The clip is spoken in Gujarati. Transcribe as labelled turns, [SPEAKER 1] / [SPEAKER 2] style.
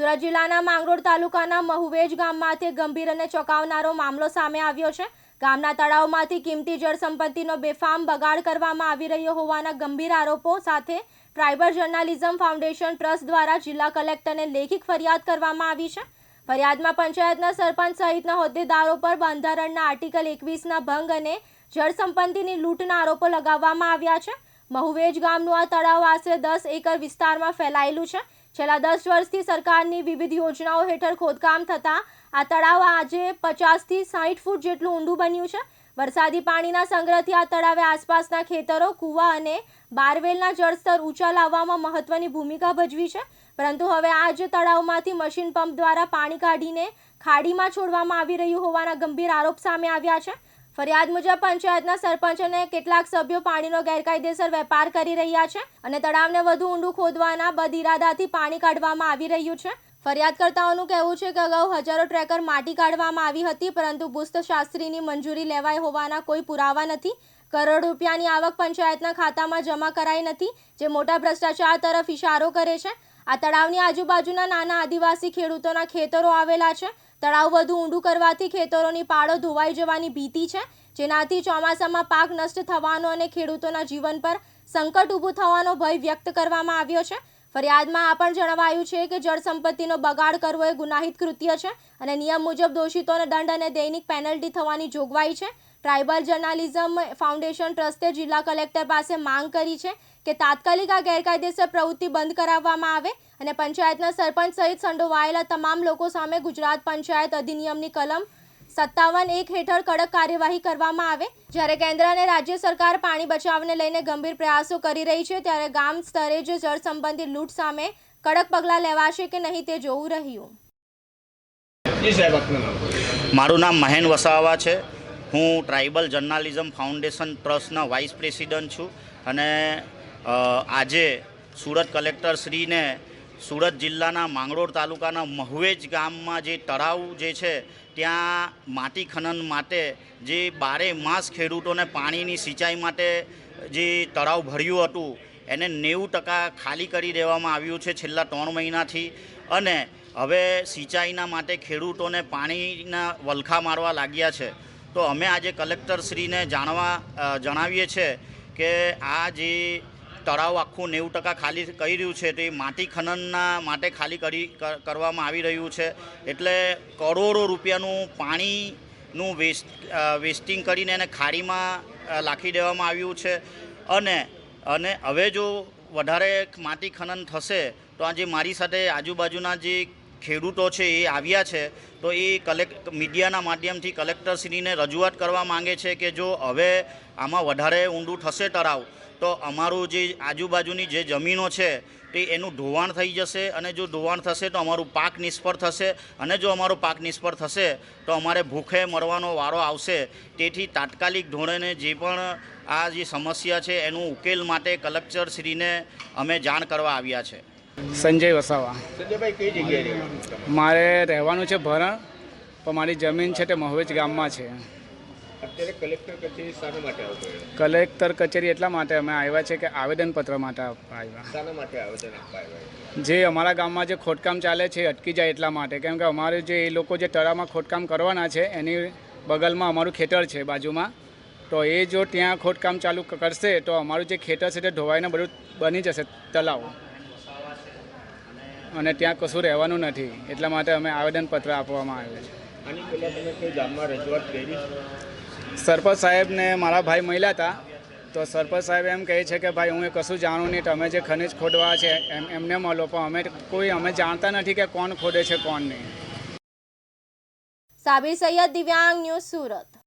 [SPEAKER 1] સુરત જિલ્લાના માંગરોળ તાલુકાના મહુવેજ ગામમાંથી ગંભીર અને ચોંકાવનારો મામલો સામે આવ્યો છે. ગામના તળાવમાંથી કિંમતી જળ સંપત્તિનો બેફામ બગાડ કરવામાં આવી રહ્યો હોવાના ગંભીર આરોપો સાથે ટ્રાઇબલ જર્નાલિઝમ ફાઉન્ડેશન ટ્રસ્ટ દ્વારા જિલ્લા કલેક્ટરને લેખિત ફરિયાદ કરવામાં આવી છે. ફરિયાદમાં પંચાયતના સરપંચ સહિતના હોદ્દેદારો પર બંધારણના આર્ટિકલ એકવીસના ભંગ અને જળ સંપત્તિની લૂંટના આરોપો લગાવવામાં આવ્યા છે. મહુવેજ ગામનું આ તળાવ આશરે દસ એકર વિસ્તારમાં ફેલાયેલું છે. છેલ્લા દસ વર્ષથી સરકારની વિવિધ યોજનાઓ હેઠળ ખોદકામ થતાં આ તળાવ આજે પચાસથી સાઠ ફૂટ જેટલું ઊંડું બન્યું છે. વરસાદી પાણીના સંગ્રહથી આ તળાવે આસપાસના ખેતરો, કૂવા અને બારવેલના જળસ્તર ઊંચા લાવવામાં મહત્વની ભૂમિકા ભજવી છે. પરંતુ હવે આ જ તળાવમાંથી મશીન પંપ દ્વારા પાણી કાઢીને ખાડીમાં છોડવામાં આવી રહ્યું હોવાના ગંભીર આરોપ સામે આવ્યા છે. ફરિયાદ મુજબ પંચાયતના સરપંચ અને કેટલાક સભ્યો પાણીનો ગેરકાયદેસર વેપાર કરી રહ્યા છે અને તળાવને વધુ ઊંડું ખોદવાના બદઇરાદાથી પાણી કાઢવામાં આવી રહ્યું છે. ફરિયાદકર્તાઓનું કહેવું છે કે અગાઉ હજારો ટ્રેકર માટી કાઢવામાં આવી હતી, પરંતુ ભૂસ્તશાસ્ત્રીની મંજૂરી લેવાઈ હોવાના કોઈ પુરાવા નથી. કરોડ રૂપિયાની આવક પંચાયતના ખાતામાં જમા કરાઈ નથી, જે મોટા ભ્રષ્ટાચાર તરફ ઇશારો કરે છે. આ તળાવની આજુબાજુના નાના આદિવાસી ખેડૂતોના ખેતરો આવેલા છે. તળાવ વધુ ઊંડું કરવાથી ખેતરોની પાળો ધોવાઈ જવાની ભીતિ છે, જેનાથી ચોમાસામાં પાક નષ્ટ થવાનો અને ખેડૂતોના જીવન પર સંકટ ઊભું થવાનો ભય વ્યક્ત કરવામાં આવ્યો છે. ફરિયાદમાં આ પણ જણાવાયું છે કે જળ સંપત્તિનો બગાડ કરવો એ ગુનાહિત કૃત્ય છે અને નિયમ મુજબ દોષિતોને દંડ અને દૈનિક પેનલ્ટી થવાની જોગવાઈ છે. ટ્રાઇબલ જર્નાલિઝમ ફાઉન્ડેશન ટ્રસ્ટે જિલ્લા કલેક્ટર પાસે માંગ કરી છે કે તાત્કાલિક આ ગેરકાયદેસર પ્રવૃત્તિ બંધ કરાવવામાં આવે અને પંચાયતના સરપંચ સહિત સંડોવાયેલા તમામ લોકો સામે ગુજરાત પંચાયત અધિનિયમની કલમ સત્તાવન એક હેઠળ કડક કાર્યવાહી કરવામાં આવે. જ્યારે કેન્દ્ર અને રાજ્ય સરકાર પાણી બચાવને લઈને ગંભીર પ્રયાસો કરી રહી છે ત્યારે ગામ સ્તરે જ જળ સંબંધિત લૂંટ સામે કડક પગલાં લેવાશે કે નહીં તે જોવું રહ્યું.
[SPEAKER 2] મારું નામ મહેન વસાવા છે. હું ટ્રાઇબલ જર્નાલિઝમ ફાઉન્ડેશન ટ્રસ્ટના વાઇસ પ્રેસિડન્ટ છું અને આજે સુરત કલેક્ટર શ્રીને સુરત જિલ્લાના માંગરોળ તાલુકાના મહુવેજ ગામમાં જે તળાવ જે છે, ત્યાં માટી ખનન માટે જે બારે માસ ખેડૂતોને પાણીની સિંચાઈ માટે જે તળાવ ભર્યું હતું, એને નેવું ટકા ખાલી કરી દેવામાં આવ્યું છે છેલ્લા ત્રણ મહિનાથી અને હવે સિંચાઈના માટે ખેડૂતોને પાણીના વલખા મારવા લાગ્યા છે. તો અમે આજે કલેક્ટરશ્રીને જાણવા જણાવીએ છીએ કે આ જે તળાવ આખું નેવું ટકા ખાલી કરી રહ્યું છે તે માટી ખનનના માટે ખાલી કરી કરવામાં આવી રહ્યું છે. એટલે કરોડો રૂપિયાનું પાણીનું વેસ્ટ વેસ્ટિંગ કરીને એને ખાડીમાં લાખી દેવામાં આવ્યું છે. અને અને હવે જો વધારે માટી ખનન થશે, તો આજે મારી સાથે આજુબાજુના જે ખેડૂતો છે એ આવ્યા છે, તો એ કલેક્ટ મીડિયાના માધ્યમથી કલેક્ટરશ્રીને રજૂઆત કરવા માંગે છે કે જો હવે આમાં વધારે ઊંડું થશે તળાવ તો અમારું જે આજુબાજુની જે જમીનો છે તે એનું ધોવાણ થઈ જશે અને જો ધોવાણ થશે તો અમારું પાક નિષ્ફળ થશે અને જો અમારો પાક નિષ્ફળ થશે તો અમારે ભૂખે મરવાનો વારો આવશે. તેથી તાત્કાલિક ધોરણે જે પણ આ જે સમસ્યા છે એનું ઉકેલ માટે કલેક્ટરશ્રીને અમે જાણ કરવા આવ્યા છે.
[SPEAKER 3] સંજય વસાવા.
[SPEAKER 4] સંજયભાઈ કઈ જગ્યાએ
[SPEAKER 3] મારે રહેવાનું છે ભરણ પણ મારી જમીન છે તે મહુવેજ ગામમાં છે.
[SPEAKER 4] અત્યારે કલેક્ટર કચેરી
[SPEAKER 3] એટલા માટે અમે આવ્યા છે કે આવેદનપત્ર માટે આવ્યા. જે અમારા ગામમાં જે ખોદકામ ચાલે છે અટકી જાય એટલા માટે. કેમ કે અમારે જે એ લોકો જે તળાવમાં ખોદકામ કરવાના છે એની બગલમાં અમારું ખેતર છે બાજુમાં. તો એ જો ત્યાં ખોદકામ ચાલુ કરશે તો અમારું જે ખેતર છે તે ધોવાઈને બધું બની જશે તળાવ. અને ત્યાં કશું રહેવાનું નથી. એટલા માટે અમે આવેદનપત્ર આપવામાં આવ્યું છે. સરપંચ સાહેબને મારા ભાઈ મળ્યા હતા. તો સરપંચ સાહેબ એમ કહે છે કે ભાઈ હું એ કશું જાણું નહીં. તમે જે ખનિજ ખોદવા છે એમ એમને મળો. પણ અમે કોઈ અમે જાણતા નથી કે કોણ ખોદે છે કોણ નહીં.
[SPEAKER 1] સાબિર સૈયદ દિવ્યાંગ ન્યૂઝ સુરત.